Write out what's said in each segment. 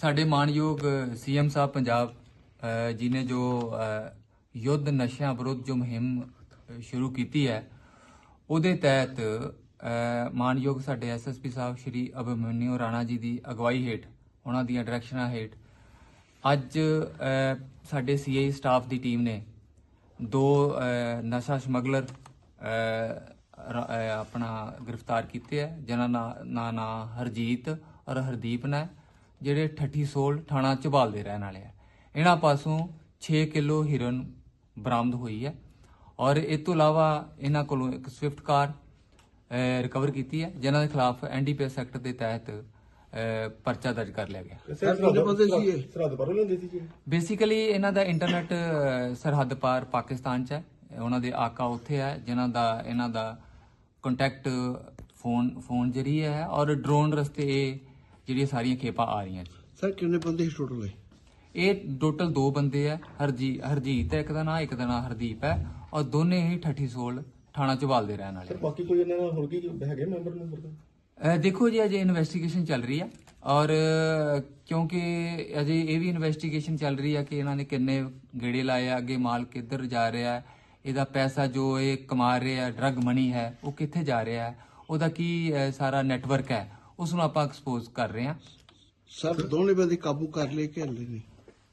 ਸਾਡੇ ਮਾਨਯੋਗ ਸੀਐਮ ਸਾਹਿਬ ਪੰਜਾਬ ਜੀ ਨੇ ਜੋ ਯੁੱਧ ਨਸ਼ਿਆਂ ਵਿਰੁੱਧ ਜੋ ਮੁਹਿੰਮ ਸ਼ੁਰੂ ਕੀਤੀ ਹੈ ਉਹਦੇ ਤਹਿਤ ਮਾਨਯੋਗ ਸਾਡੇ ਐਸਐਸਪੀ ਸਾਹਿਬ ਸ਼੍ਰੀ ਅਭਿਮਨਿਓ ਰਾਣਾ ਜੀ ਦੀ ਅਗਵਾਈ ਹੇਠ ਉਹਨਾਂ ਦੀਆਂ ਡਾਇਰੈਕਸ਼ਨਾਂ ਹੇਠ ਅੱਜ ਅ, ਸਾਡੇ ਸੀਆਈ ਸਟਾਫ ਦੀ ਟੀਮ ਨੇ ਦੋ ਨਸ਼ਾ ਸਮਗਲਰ ਆਪਣਾ ਗ੍ਰਿਫਤਾਰ ਕੀਤੇ ਹੈ ਜਿਨ੍ਹਾਂ ਦਾ ਨਾਂ ਨਾਂ ਹਰਜੀਤ ਔਰ ਹਰਦੀਪ ਨੇ। ਜਿਹੜੇ ਠੱਠੀ ਸੋਲ ਥਾਣਾ ਝਬਾਲ ਦੇ ਰਹਿਣ ਵਾਲੇ ਆ। ਇਹਨਾਂ ਪਾਸੋਂ 6 ਕਿਲੋ ਹੀਰਨ ਬਰਾਮਦ ਹੋਈ ਹੈ ਔਰ ਇਸ ਤੋਂ ਇਲਾਵਾ ਇਹਨਾਂ ਕੋਲੋਂ ਇੱਕ ਸਵਿਫਟ ਕਾਰ ਰਿਕਵਰ ਕੀਤੀ ਹੈ ਜਿਨ੍ਹਾਂ ਦੇ ਖਿਲਾਫ ਐਨਡੀਪੀਐਸ ਐਕਟ ਦੇ ਤਹਿਤ ਪਰਚਾ ਦਰਜ ਕਰ ਲਿਆ ਗਿਆ। ਸਰਹੱਦ ਪਰੋਂ ਲੈਂਦੇ ਸੀ ਜੀ। ਬੇਸਿਕਲੀ ਇਹਨਾਂ ਦਾ ਇੰਟਰਨੈਟ ਸਰਹੱਦ ਪਾਰ ਪਾਕਿਸਤਾਨ ਚ ਹੈ। ਉਹਨਾਂ ਦੇ ਆਕਾ ਉੱਥੇ ਹੈ ਜਿਨ੍ਹਾਂ ਦਾ ਇਹਨਾਂ ਦਾ ਕੰਟੈਕਟ ਫੋਨ ਫੋਨ ਜਰੀਏ ਹੈ ਔਰ ਡਰੋਨ ਰਸਤੇ ਇਹ ਜਿਹੜੀਆਂ ਸਾਰੀਆਂ ਖੇਪਾਂ ਆ ਰਹੀਆਂ ਜੀ। ਸਰ ਕਿੰਨੇ ਬੰਦੇ ਸੀ ਟੋਟਲ ਇਹ? ਇਹ ਟੋਟਲ ਦੋ ਬੰਦੇ ਹੈ ਹਰਜੀ ਹਰਜੀਤ ਹੈ ਇੱਕ ਦਾ ਨਾਂ ਇੱਕ ਦਾ ਨਾਂ ਹਰਦੀਪ ਹੈ ਔਰ ਦੋਨੇ ਹੀ ਠੱਠੀ ਸੋਲ ਥਾਣਾ ਚਵਾਲ ਦੇ ਰਹਿਣ ਵਾਲੇ ਸਰ ਬਾਕੀ ਕੋਈ ਇਹਨਾਂ ਨਾਲ ਹੋਰ ਕੀ ਹੈਗੇ ਮੈਂਬਰ ਨੰਬਰ ਦਾ ਅ, ਦੇਖੋ ਜੀ ਅਜੇ ਇਨਵੈਸਟੀਗੇਸ਼ਨ ਚੱਲ ਰਹੀ ਹੈ ਔਰ ਕਿਉਂਕਿ ਅਜੇ ਇਹ ਵੀ ਇਨਵੈਸਟੀਗੇਸ਼ਨ ਚੱਲ ਰਹੀ ਹੈ ਕਿ ਇਹਨਾਂ ਨੇ ਕਿੰਨੇ ਗੇੜੇ ਲਾਏ ਆ ਅੱਗੇ ਮਾਲ ਕਿੱਧਰ ਜਾ ਰਿਹਾ ਹੈ ਇਹਦਾ ਪੈਸਾ ਜੋ ਇਹ ਕਮਾ ਰਿਹਾ ਹੈ ਡਰਗ ਮਨੀ ਹੈ ਉਹ ਕਿੱਥੇ ਜਾ ਰਿਹਾ ਹੈ ਉਹਦਾ ਕੀ ਸਾਰਾ ਨੈਟਵਰਕ ਹੈ ਉਸ ਨੂੰ ਆਪਾਂ ਐਕਸਪੋਜ਼ ਕਰ ਰਹੇ ਹਾਂ। ਸਰ ਦੋਨੇ ਬੰਦੇ ਕਾਬੂ ਕਰ ਲਏ ਕਿ ਹਲੇ ਨਹੀਂ?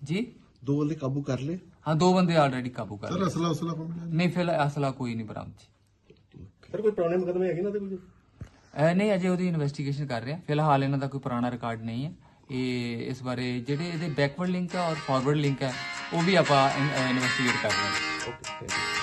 ਜੀ? ਦੋ ਬੰਦੇ ਕਾਬੂ ਕਰ ਲਏ? ਹਾਂ ਦੋ ਬੰਦੇ ਆਲਰੇਡੀ ਕਾਬੂ ਕਰ ਲਏ। ਅਸਲਾ ਕੋਲ ਨਹੀਂ ਫਿਲਹਾਲ ਅਸਲਾ ਕੋਈ ਨਹੀਂ ਬਰਾਮਦ ਜੀ। ਸਰ ਕੋਈ ਪੁਰਾਣੇ ਮੁਕਦਮੇ ਹੈਗੇ ਨਾ ਤੇ ਕੋਈ ਅ, ਨਹੀਂ ਅਜੇ ਉਹਦੀ ਇਨਵੈਸਟੀਗੇਸ਼ਨ ਕਰ ਰਹੇ ਹਾਂ। ਫਿਲਹਾਲ ਇਹਨਾਂ ਦਾ ਕੋਈ ਪੁਰਾਣਾ ਰਿਕਾਰਡ ਨਹੀਂ ਹੈ। ਇਹ ਇਸ ਬਾਰੇ ਜਿਹੜੇ ਇਹਦੇ ਬੈਕਵਰਡ ਲਿੰਕ ਹੈ ਔਰ ਫਾਰਵਰਡ ਲਿੰਕ ਹੈ ਉਹ ਵੀ ਆਪਾਂ ਇਨਵੈਸਟੀਗੇਟ ਕਰ ਰਹੇ ਹਾਂ। Okay thank you